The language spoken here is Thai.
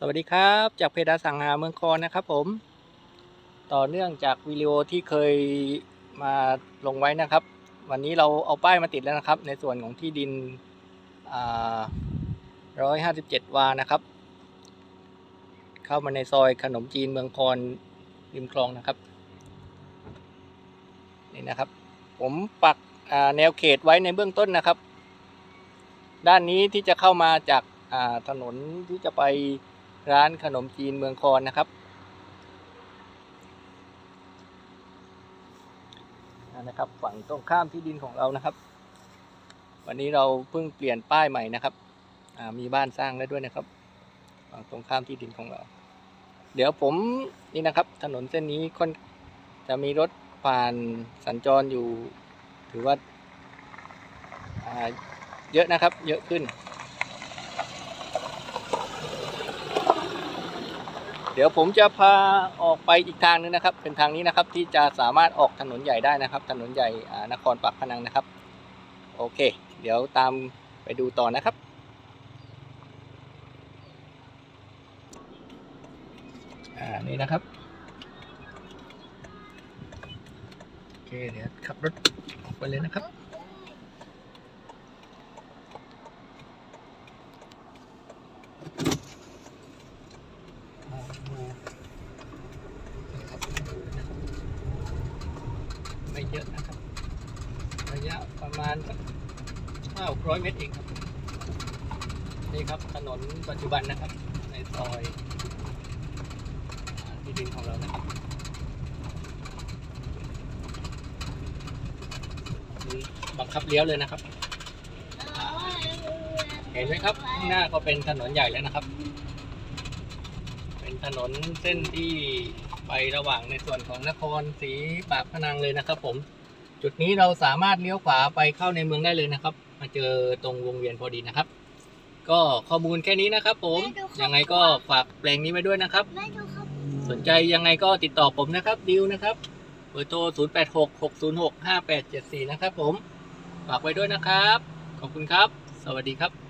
สวัสดีครับ จากเพจอาสังหาเมืองคอนนะครับผม ต่อเนื่องจากวิดีโอที่เคยมาลงไว้นะครับ วันนี้เราเอาป้ายมาติดแล้วนะครับ ในส่วนของที่ดินร้อยห้าสิบเจ็ดวานะครับ เข้ามาในซอยขนมจีนเมืองคอนริมคลองนะครับ นี่นะครับ ผมปักแนวเขตไว้ในเบื้องต้นนะครับ ด้านนี้ที่จะเข้ามาจากถนนที่จะไป ร้านขนมจีนเมืองคอนนะครับนะครับ ฝั่งตรงข้ามที่ดินของเรานะครับ วันนี้เราเพิ่งเปลี่ยนป้ายใหม่นะครับมีบ้านสร้างแล้วด้วยนะครับ ฝั่งตรงข้ามที่ดินของเรา เดี๋ยวผมนี่นะครับ ถนนเส้นนี้ค่อนจะมีรถผ่านสัญจรอยู่ถือว่าเยอะนะครับ เยอะขึ้น ดี๋ยวผมจะพาออกไปอีกทางนึงนะครับ เป็นทางนี้นะครับที่จะสามารถออกถนนใหญ่ได้นะครับ ถนนใหญ่นครปากพนังนะครับ โอเค เดี๋ยวตามไปดูต่อนะครับอ่านี่นะครับโอเคเดี๋ยวขับรถออกไปเลยนะครับ ไม่เยอะนะครับ ระยะประมาณห้าร้อยเมตรเองครับ นี่ครับถนนปัจจุบันนะครับ ในซอยที่ดินของเรานะครับบังคับเลี้ยวเลยนะครับ เห็นไหมครับข้างหน้าก็เป็นถนนใหญ่แล้วนะครับ เป็นถนนเส้นที่ ไประหว่างในส่วนของนครศรีปากพนังเลยนะครับผม จุดนี้เราสามารถเลี้ยวขวาไปเข้าในเมืองได้เลยนะครับ มาเจอตรงวงเวียนพอดีนะครับ ก็ข้อมูลแค่นี้นะครับ ผมยังไงก็ฝากแปลงนี้ไว้ด้วยนะครับแม่ดูครับสนใจยังไงก็ติดต่อผมนะครับดิวนะครับเบอร์โทร 0 8 6 6 0 6 5 8 7 4 นะครับผม ฝากไว้ด้วยนะครับ ขอบคุณครับ สวัสดีครับ